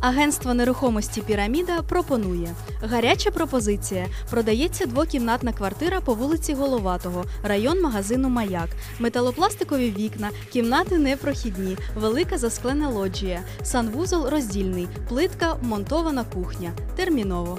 Агентство нерухомості Піраміда пропонує гаряча пропозиція. Продається двокімнатна квартира по вулиці Головатого, район магазину Маяк. Металопластикові вікна, кімнати непрохідні, велика засклена лоджія, санвузол роздільний, плитка, монтована кухня. Терміново.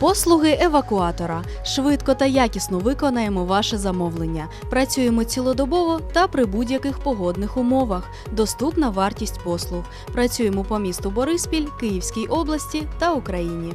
Послуги евакуатора швидко та якісно виконаємо ваше замовлення. Працюємо цілодобово та при будь-яких погодних умовах. Доступна вартість послуг. Працюємо по місту Бориспіль, Київській області та Україні.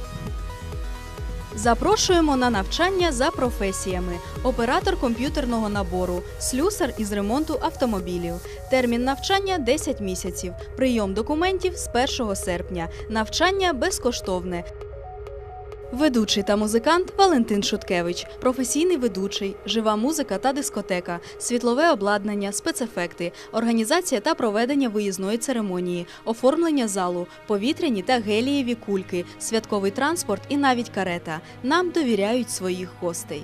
Запрошуємо на навчання за професіями: оператор комп'ютерного набору, слюсар із ремонту автомобілів. Термін навчання 10 місяців. Прийом документів з 1 серпня. Навчання безкоштовне. Ведучий та музикант Валентин Шуткевич, професійний ведучий, жива музика та дискотека, світлове обладнання, спецефекти, організація та проведення виїзної церемонії, оформлення залу, повітряні та гелієві кульки, святковий транспорт і навіть карета. Нам довіряють своїх гостей.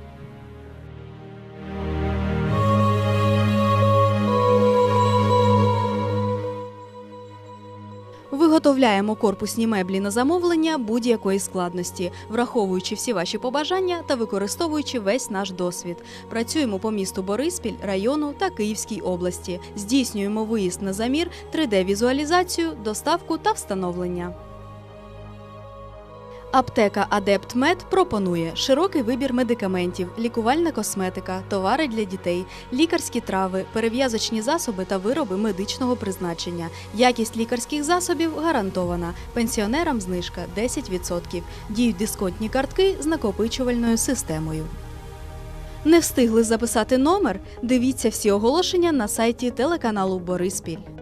Виготовляємо корпусні меблі на замовлення будь-якої складності, враховуючи всі ваші побажання та використовуючи весь наш досвід. Працюємо по місту Бориспіль, району та Київській області. Здійснюємо виїзд на замір, 3D-візуалізацію, доставку та встановлення. Аптека Адепт Мед пропонує широкий вибір медикаментів, лікувальна косметика, товари для дітей, лікарські трави, перев'язочні засоби та вироби медичного призначення. Якість лікарських засобів гарантована. Пенсіонерам знижка 10%. Діють дисконтні картки з накопичувальною системою. Не встигли записати номер? Дивіться всі оголошення на сайті телеканалу Бориспіль.